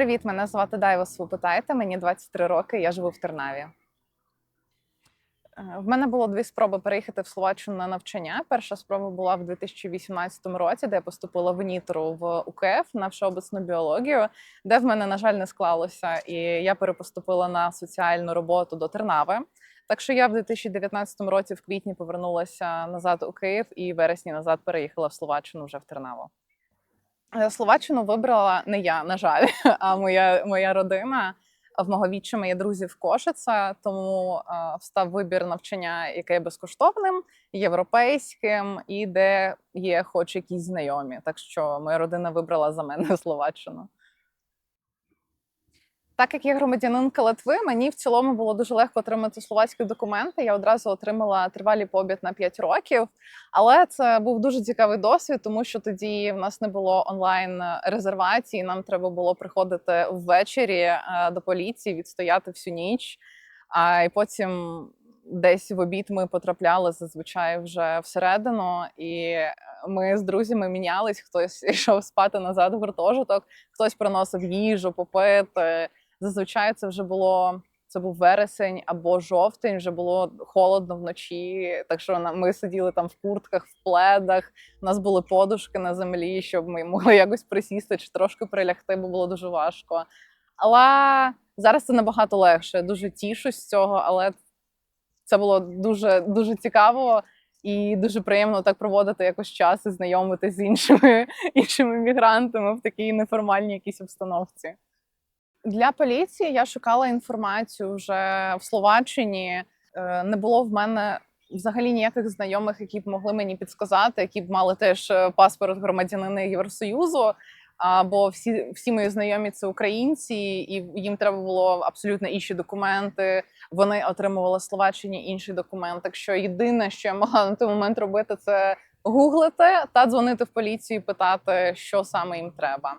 Привіт, мене звати Дайва Свопитайте, мені 23 роки, я живу в Тернаві. Е, В мене було дві спроби переїхати в Словаччину на навчання. Перша спроба була в 2018 році, де я поступила в Нітру в УКФ на всеобицну біологію, де в мене, на жаль, не склалося, і я перепоступила на соціальну роботу до Тернави. Так що я в 2019 році в квітні повернулася назад у Київ і в вересні назад переїхала в Словаччину вже в Тернаву. Е, Словаччину вибрала не я, на жаль, а моя, моя родина. В мого віччя мої друзі в Кошице, тому е, встав вибір навчання, яке є безкоштовним, європейським і де є хоч якісь знайомі. Так що моя родина вибрала за мене Словаччину. Так як я громадянинка Литви, мені в цілому було дуже легко отримати словацькі документи. Я одразу отримала тривалий побіт на 5 років. Але це був дуже цікавий досвід, тому що тоді в нас не було онлайн резервації. Нам треба було приходити ввечері е, до поліції, відстояти всю ніч. А і потім десь в обід ми потрапляли зазвичай вже всередину, і ми з друзями мінялись. Хтось йшов спати назад в гуртожиток, хтось приносив їжу, попити. Зазвичай це вже було. Це був вересень або жовтень, вже було холодно вночі. Так що ми сиділи там в куртках, в пледах. У нас були подушки на землі, щоб ми могли якось присісти чи трошки прилягти, бо було дуже важко. Але зараз це набагато легше. Я Дуже тішусь з цього, але це було дуже дуже цікаво і дуже приємно так проводити якось час і знайомитися з іншими іншими мігрантами в такій неформальній якійсь обстановці. Для поліції я шукала інформацію вже в Словаччині. Е, Не було в мене взагалі ніяких знайомих, які б могли мені підсказати, які б мали теж е, паспорт громадянина Євросоюзу. Бо всі, всі мої знайомі це українці, і їм треба було абсолютно інші документи. Вони отримували Словаччині інший документ. Так що єдине, що я могла на той момент робити, це гуглити та дзвонити в поліцію, і питати, що саме їм треба.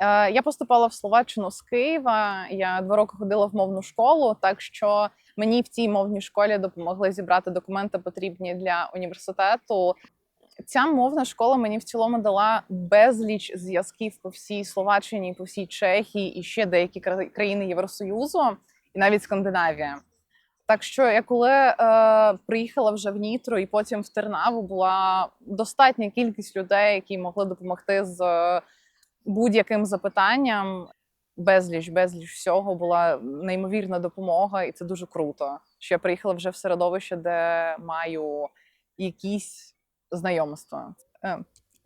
Е, Я поступала в Словаччину з Києва. Я два роки ходила в мовну школу, так що мені в цій мовній школі допомогли зібрати документи, потрібні для університету. Ця мовна школа мені в цілому дала безліч зв'язків по всій Словаччині, по всій Чехії і ще деякі кра- країни Євросоюзу, і навіть Скандинавія. Так що я коли е, приїхала вже в Нітро і потім в Тернаву, була достатня кількість людей, які могли допомогти з будь-яким запитанням. Безліч, безліч всього була неймовірна допомога, і це дуже круто. Що я приїхала вже в середовище, де маю якісь знайомства. Е,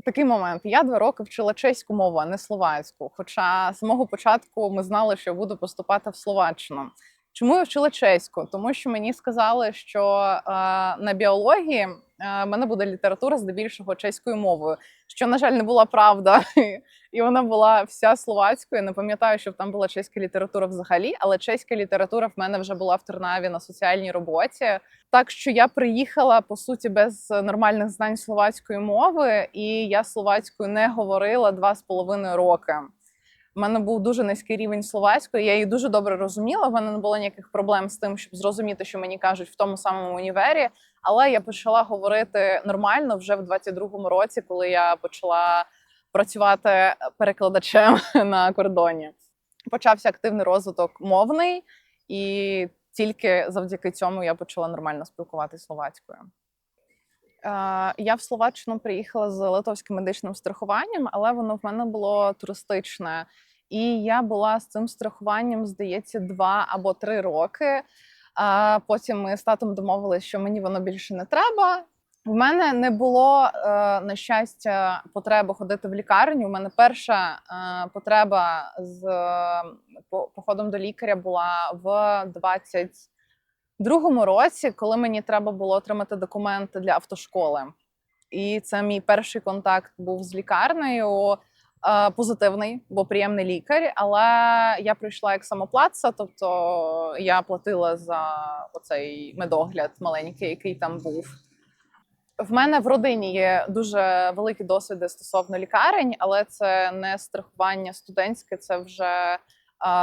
Такий момент. Я два роки вчила чеську мову, а не словацьку. Хоча з самого початку ми знали, що я буду поступати в Словаччину. Чому я вчила чеську? Тому що мені сказали, що е, на біології в мене буде література здебільшого чеською мовою, що, на жаль, не була правда. І вона була вся словацькою. Не пам'ятаю, щоб там була чеська література взагалі, але чеська література в мене вже була в Тернаві на соціальній роботі. Так що я приїхала по суті без нормальних знань словацької мови, і я словацькою не говорила два з половиною роки. У мене був дуже низький рівень словацької. Я її дуже добре розуміла. В мене не було ніяких проблем з тим, щоб зрозуміти, що мені кажуть в тому самому універі. Але я почала говорити нормально вже в 22-му році, коли я почала працювати перекладачем на кордоні. Почався активний розвиток мовний, і тільки завдяки цьому я почала нормально спілкуватися словацькою. Е, Я в Словаччину приїхала з литовським медичним страхуванням, але воно в мене було туристичне. І я була з цим страхуванням, здається, два або три роки. А потім ми з татом домовилися, що мені воно більше не треба. В мене не було е, на щастя потреби ходити в лікарню. У мене перша е, потреба з е, походом до лікаря була в 22-му році, коли мені треба було отримати документи для автошколи. І це мій перший контакт був з лікарнею. Е, Позитивний, бо приємний лікар, але я прийшла як самоплатця, тобто я платила за оцей медогляд маленький, який там був. В мене в родині є дуже великі досвіди стосовно лікарень, але це не страхування студентське, це вже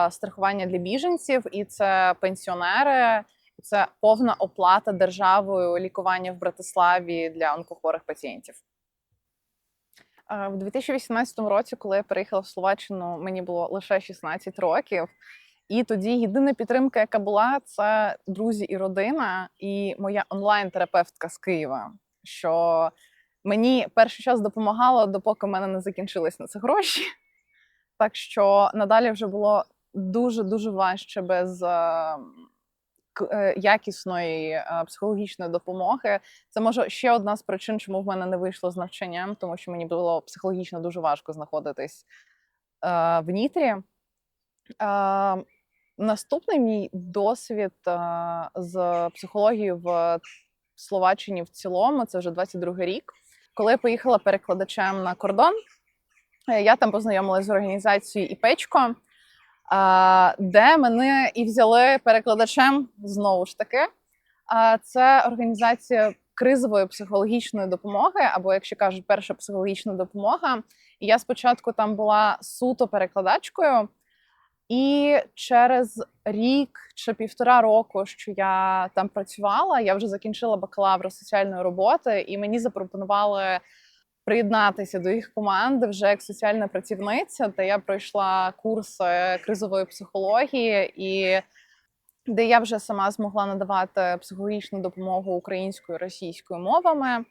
страхування для біженців, і це пенсіонери, це повна оплата державою лікування в Братиславі для онкохворих пацієнтів. Е, В 2018 році, коли я переїхала в Словаччину, мені було лише 16 років. І тоді єдина підтримка, яка була, це друзі і родина, і моя онлайн-терапевтка з Києва, що мені перший час допомагало, допоки в мене не закінчились на це гроші. Так що надалі вже було дуже дуже важче без е, якісної е, психологічної допомоги. Це може ще одна з причин, чому в мене не вийшло з навчанням, тому що мені було психологічно дуже важко знаходитись е, в Нітрі. Е, наступний мій досвід е, з психології в Словаччині в цілому, це вже 22 рік. Коли я поїхала перекладачем на кордон, е, я там познайомилася з організацією «Іпечко», де мене і взяли перекладачем знову ж таки. Це організація кризової психологічної допомоги, або, якщо кажуть, перша психологічна допомога. Я спочатку там була суто перекладачкою, і через рік чи півтора року, що я там працювала, я вже закінчила бакалавр соціальної роботи, і мені запропонували приєднатися до їх команди вже як соціальна працівниця, де я пройшла курси кризової психології, і де я вже сама змогла надавати психологічну допомогу українською російською мовами.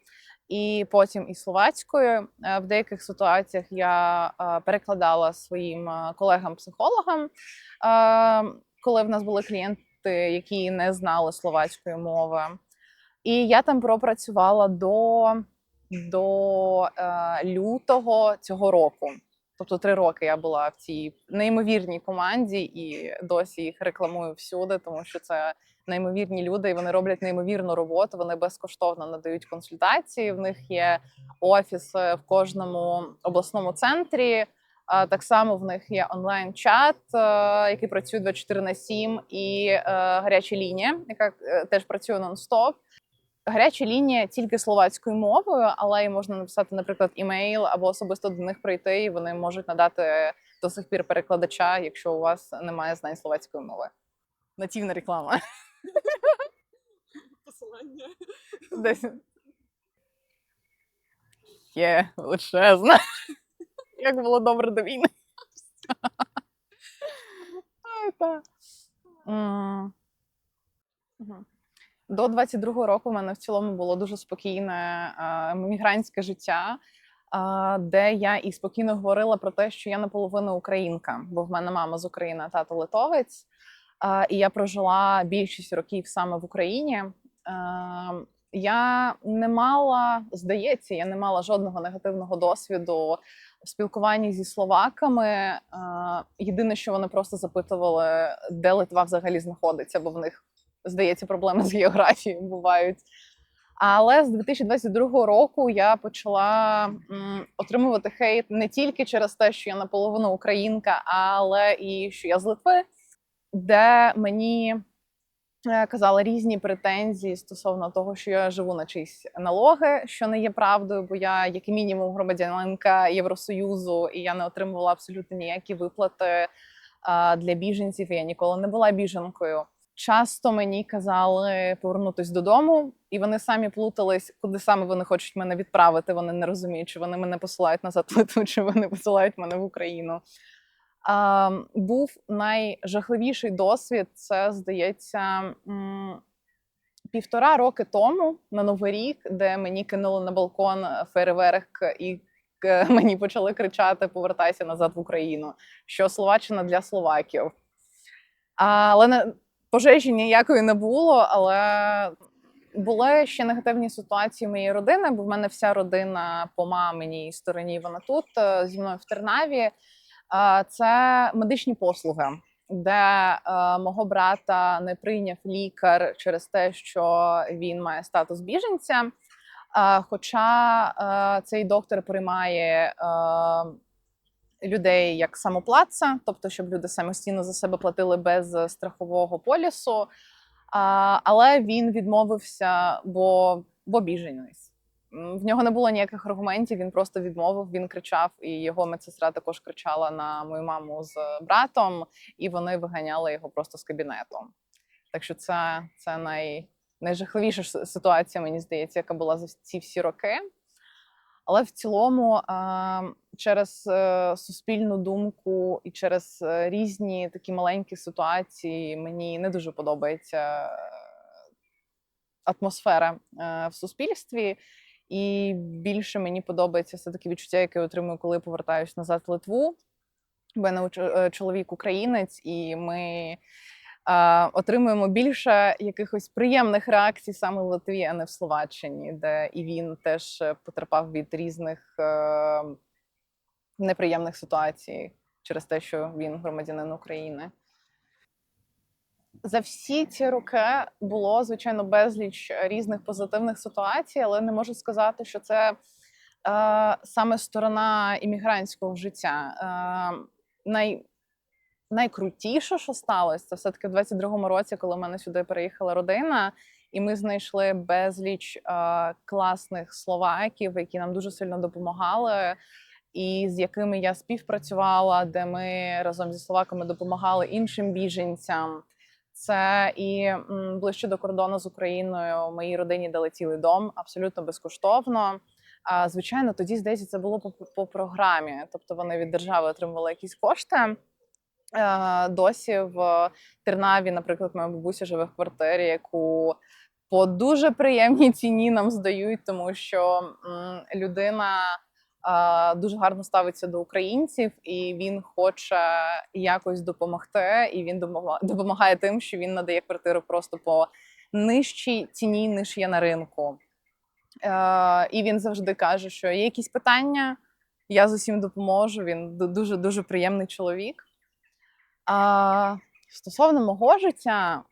І потім і словацькою Е, в деяких ситуаціях я е, перекладала своїм е, колегам-психологам, коли в нас були клієнти, які не знали словацької мови. І я там пропрацювала до до е, лютого цього року. Тобто три роки я була в цій неймовірній команді і досі їх рекламую всюди, тому що це неймовірні люди, і вони роблять неймовірну роботу. Вони безкоштовно надають консультації. В них є офіси в кожному обласному центрі. Так само в них є онлайн-чат, е, який працює 24 на 7, і е, гаряча лінія, яка е, теж працює нон-стоп. Гаряча лінія тільки словацькою мовою, але й можна написати, наприклад, імейл або особисто до них прийти, і вони можуть надати до сих пір перекладача, якщо у вас немає знань словацької мови. Нативна реклама. Посилання. Десь. Є величезна. Як було добре до війни. Ай, та. М. До 22-го року в мене в цілому було дуже спокійне е, мігрантське життя, е, де я і спокійно говорила про те, що я наполовину українка, бо в мене мама з України, тато литовець. Е, і я прожила більшість років саме в Україні. Я не мала, здається, я не мала жодного негативного досвіду в спілкуванні зі словаками. Єдине, що вони просто запитували, де Литва взагалі знаходиться, бо в них, здається, проблеми з географією бувають. Але з 2022 року я почала м, отримувати хейт не тільки через те, що я наполовину українка, але і що я з Литви, де мені е, казали різні претензії стосовно того, що я живу на чиїсь налоги, що не є правдою, бо я, як мінімум, громадянка Євросоюзу, і я не отримувала абсолютно ніякі виплати а, для біженців. і Я ніколи не була біженкою. Часто мені казали повернутись додому, і вони самі плутались, куди саме вони хочуть мене відправити. Вони не розуміють, чи вони мене посилають назад Литву, чи вони посилають мене в Україну. А, був найжахливіший досвід. Це здається півтора роки тому на Новий рік, де мені кинули на балкон фейерверк і мені почали кричати Повертайся назад в Україну, що Словаччина для словаків. Але пожежі ніякої не було, але були ще негативні ситуації моєї родини, бо в мене вся родина по маминій стороні, вона тут е, зі мною в Тернаві. Це медичні послуги, де е, мого брата не прийняв лікар через те, що він має статус біженця. Хоча е, цей доктор приймає людей як самоплатця, тобто щоб люди самостійно за себе платили без страхового полісу. А, але він відмовився, бо, бо біженець. В нього не було ніяких аргументів, він просто відмовив, він кричав, і його медсестра також кричала на мою маму з братом, і вони виганяли його просто з кабінету. Так що це, це най, найжахливіша ситуація, мені здається, яка була за ці всі роки. Але в цілому, е, через е, суспільну думку і через е, різні такі маленькі ситуації мені не дуже подобається е, атмосфера в суспільстві. І більше мені подобається все таки відчуття, яке я отримую, коли повертаюсь назад в Литву. У мене чоловік українець, і ми отримуємо більше якихось приємних реакцій саме в Литві, а не в Словаччині, де і він теж е, потерпав від різних е, неприємних ситуацій через те, що він громадянин України. За всі ці роки було звичайно безліч різних позитивних ситуацій, але не можу сказати, що це е, саме сторона іммігрантського життя. Е, най, найкрутіше, що сталося, це все-таки в 22-му році, коли в мене сюди переїхала родина, і ми знайшли безліч е, класних словаків, які нам дуже сильно допомагали. І з якими я співпрацювала, де ми разом зі словаками допомагали іншим біженцям. Це і ближче до кордону з Україною моїй родині дали дом абсолютно безкоштовно. А звичайно, тоді здається, це було по, по програмі, тобто вони від держави отримували якісь кошти. Е, Досі в Тернаві, наприклад, моя бабуся живе в квартирі, яку по дуже приємній ціні нам здають, тому що людина дуже гарно ставиться до українців, і він хоче якось допомогти. І він допомагає тим, що він надає квартиру просто по нижчій ціні, ніж є на ринку. Е, і він завжди каже, що є якісь питання, я з усім допоможу. Він дуже дуже приємний чоловік. А стосовно мого життя,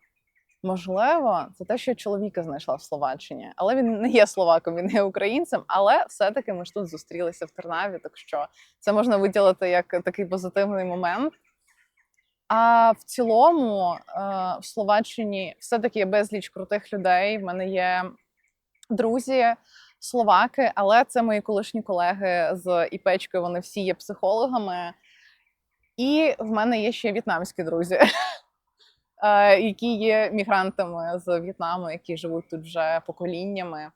можливо, це те, що я чоловіка знайшла в Словаччині. Але він не є словаком, він є українцем. Але все-таки ми ж тут зустрілися в Тернаві, так що це можна виділити як такий позитивний момент. А в цілому, е, в Словаччині все-таки є безліч крутих людей. В мене є друзі словаки, але це мої колишні колеги з іпечкою. Вони всі є психологами. І в мене є ще в'єтнамські друзі, е, які є мігрантами з В'єтнаму, які живуть тут вже поколіннями.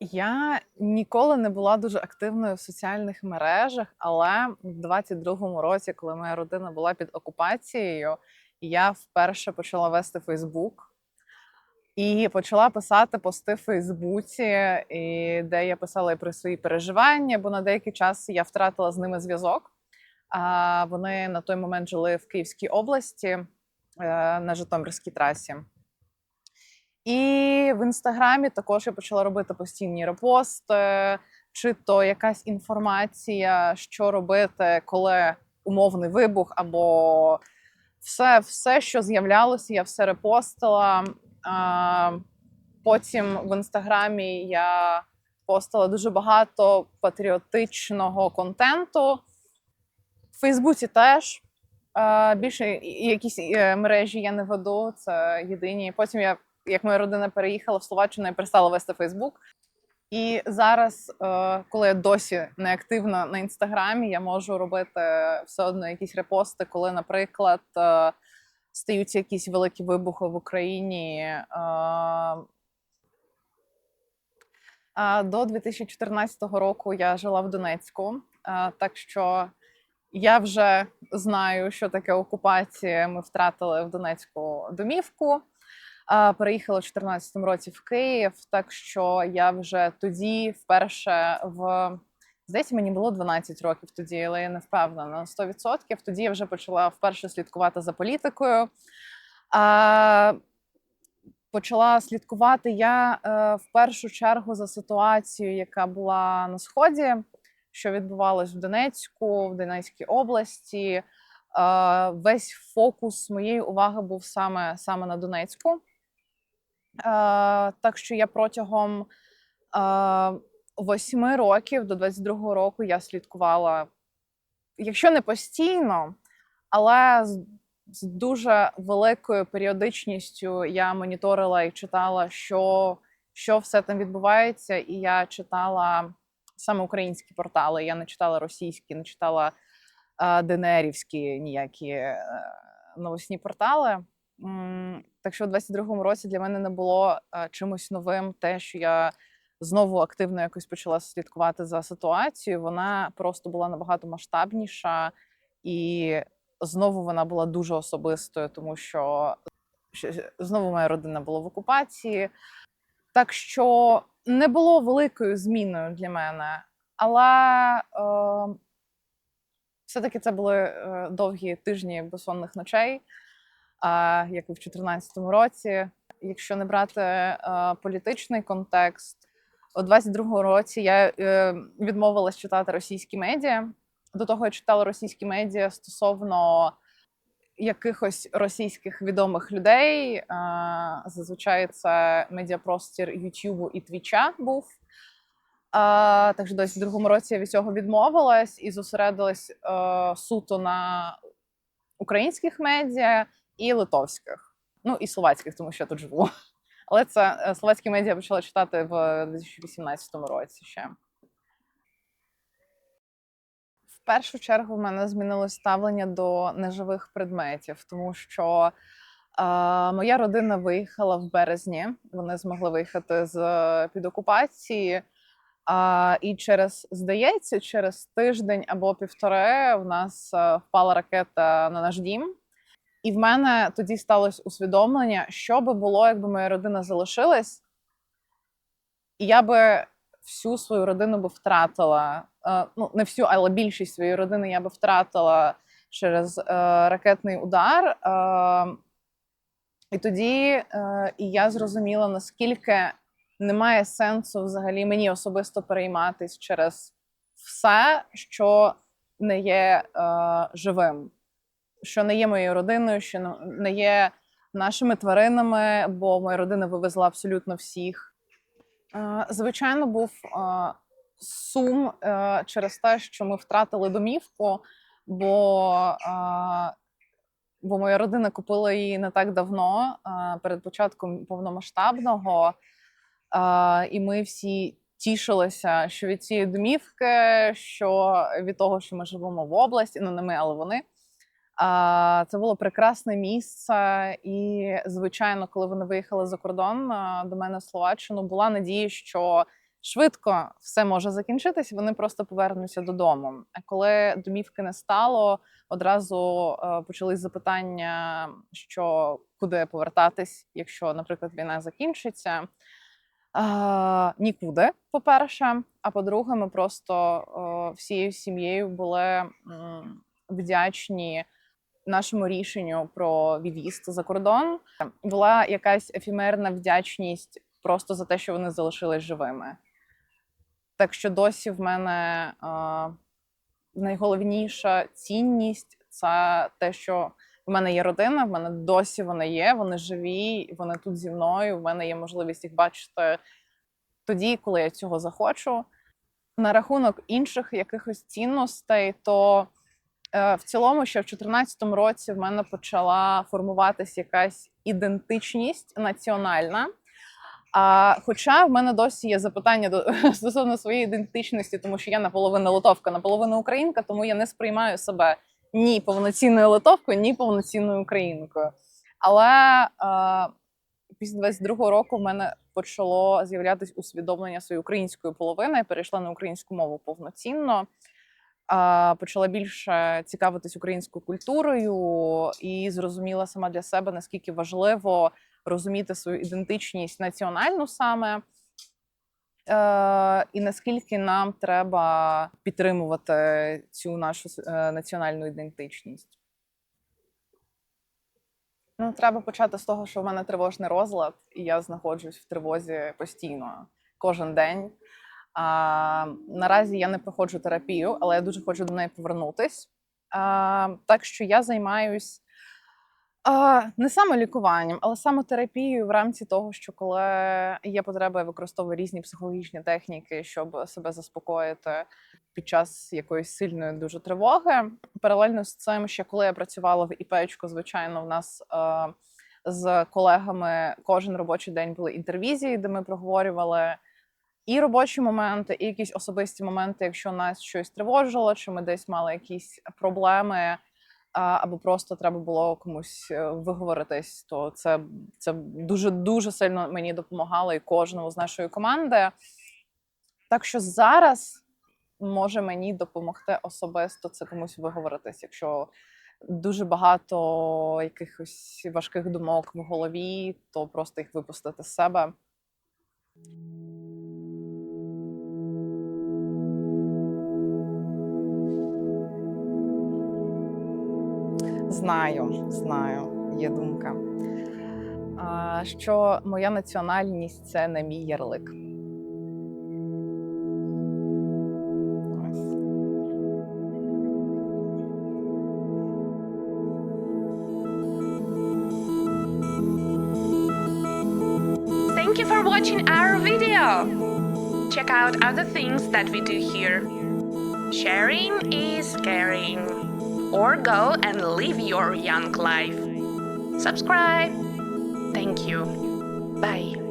Я ніколи не була дуже активною в соціальних мережах, але в 22-му році, коли моя родина була під окупацією, я вперше почала вести Фейсбук і почала писати пости в Фейсбуці, і де я писала і про свої переживання, бо на деякий час я втратила з ними зв'язок. Вони на той момент жили в Київській області е, на Житомирській трасі. І в інстаграмі також я почала робити постійні репости, чи то якась інформація, що робити, коли умовний вибух, або все, все що з'являлося, я все репостила. Потім в інстаграмі я постила дуже багато патріотичного контенту. В Фейсбуці теж. Більше якісь е, мережі я не веду, це єдині. Потім я, як моя родина переїхала в Словаччину, я перестала вести Фейсбук. І зараз, е, коли я досі не активна на інстаграмі, я можу робити все одно якісь репости, коли, наприклад, е, стаються якісь великі вибухи в Україні. До 2014 року я жила в Донецьку, так що я вже знаю, що таке окупація. Ми втратили в Донецьку домівку. Переїхала в 2014 році в Київ, так що я вже тоді вперше в здається, мені було 12 років тоді, але я не впевнена на 100%. Тоді я вже почала вперше слідкувати за політикою. Почала слідкувати я е, в першу чергу за ситуацією, яка була на сході, що відбувалось в Донецьку, в Донецькій області. Е, весь фокус моєї уваги був саме, саме на Донецьку. Е, так що я протягом е, восьми років до 22-го року я слідкувала, якщо не постійно, але з, дуже великою періодичністю я моніторила і читала, що, що все там відбувається, і я читала саме українські портали. Я не читала російські, не читала ДНРівські ніякі е, новосні портали. Так що у 22-му році для мене не було е, чимось новим те, що я знову активно якось почала слідкувати за ситуацією, вона просто була набагато масштабніша, і знову вона була дуже особистою, тому що знову моя родина була в окупації. Так що не було великою зміною для мене, але е, все-таки це були е, довгі тижні безсонних ночей, а, як і в 2014 році. Якщо не брати е, політичний контекст, у 22-му році я е, відмовилась читати російські медіа. До того я читала російські медіа стосовно якихось російських відомих людей. Е, Зазвичай це медіапростір Ютубу і Твіча був. А, так що десь в другому році я від цього відмовилась і зосередилась е, суто на українських медіа і литовських, ну і словацьких, тому що я тут живу. Але це е, словацькі медіа почала читати в 2018 році ще. В першу чергу в мене змінилось ставлення до неживих предметів, тому що е, моя родина виїхала в березні. Вони змогли виїхати з під окупації. А, і через, здається, через тиждень або півтори в нас е, впала ракета на наш дім. І в мене тоді сталося усвідомлення, що би було, якби моя родина залишилась, і я би всю свою родину би втратила. Е, ну, не всю, але більшість своєї родини я би втратила через е, ракетний удар. Е, і тоді я зрозуміла, наскільки немає сенсу взагалі мені особисто перейматись через все, що не є живим, що не є моєю родиною, що не є нашими тваринами, бо моя родина вивезла абсолютно всіх. Е, звичайно, був е, сум е, через те, що ми втратили домівку, бо, бо моя родина купила її не так давно, перед початком повномасштабного. І ми всі тішилися, що від цієї домівки, що від того, що ми живемо в області, ну не ми, але вони. Це було прекрасне місце. І, звичайно, коли вони виїхали за кордон до мене в Словаччину, була надія, що швидко все може закінчитись, вони просто повернуться додому. А коли домівки не стало, одразу е, почались запитання, що куди повертатись, якщо, наприклад, війна закінчиться. А, нікуди, по-перше. А по-друге, ми просто о, всією сім'єю були м, вдячні нашому рішенню про від'їзд за кордон. Була якась ефемерна вдячність просто за те, що вони залишились живими. Так що досі в мене а, найголовніша цінність це те, що в мене є родина, в мене досі вона є, вони живі, вони тут зі мною. В мене є можливість їх бачити тоді, коли я цього захочу. На рахунок інших якихось цінностей, то в цілому, ще в 2014 році в мене почала формуватися якась ідентичність національна. А, хоча в мене досі є запитання до стосовно своєї ідентичності, тому що я наполовину литовка, наполовину українка, тому я не сприймаю себе ні повноцінною литовкою, ні повноцінною українкою. Але е, після 22-го року в мене почало з'являтися усвідомлення своєї української половини. Я перейшла на українську мову повноцінно. Почала більше цікавитись українською культурою і зрозуміла сама для себе, наскільки важливо розуміти свою ідентичність національну саме, е, і наскільки нам треба підтримувати цю нашу е, національну ідентичність. Ну, треба почати з того, що в мене тривожний розлад, і я знаходжусь в тривозі постійно, кожен день. А, наразі я не проходжу терапію, але я дуже хочу до неї повернутись. А, так що я займаюсь а, не саме лікуванням, але саме терапією в рамці того, що коли є потреба, я використовую різні психологічні техніки, щоб себе заспокоїти під час якоїсь сильної дуже тривоги. Паралельно з цим, ще коли я працювала в ІПечку, звичайно, в нас е, з колегами кожен робочий день були інтервізії, де ми проговорювали і робочі моменти, і якісь особисті моменти, якщо нас щось тривожило, чи ми десь мали якісь проблеми. Або просто треба було комусь е, виговоритись, то це, це дуже дуже сильно мені допомагало і кожному з нашої команди. Так що зараз може мені допомогти особисто це комусь виговоритись, якщо дуже багато якихось важких думок в голові, то просто їх випустити з себе. Знаю, знаю, є думка. Що моя національність це не мій ярлик. Thank you for watching our video. Check out other things that we do here. Sharing is caring. Or go and live your young life. Subscribe. Thank you. Bye.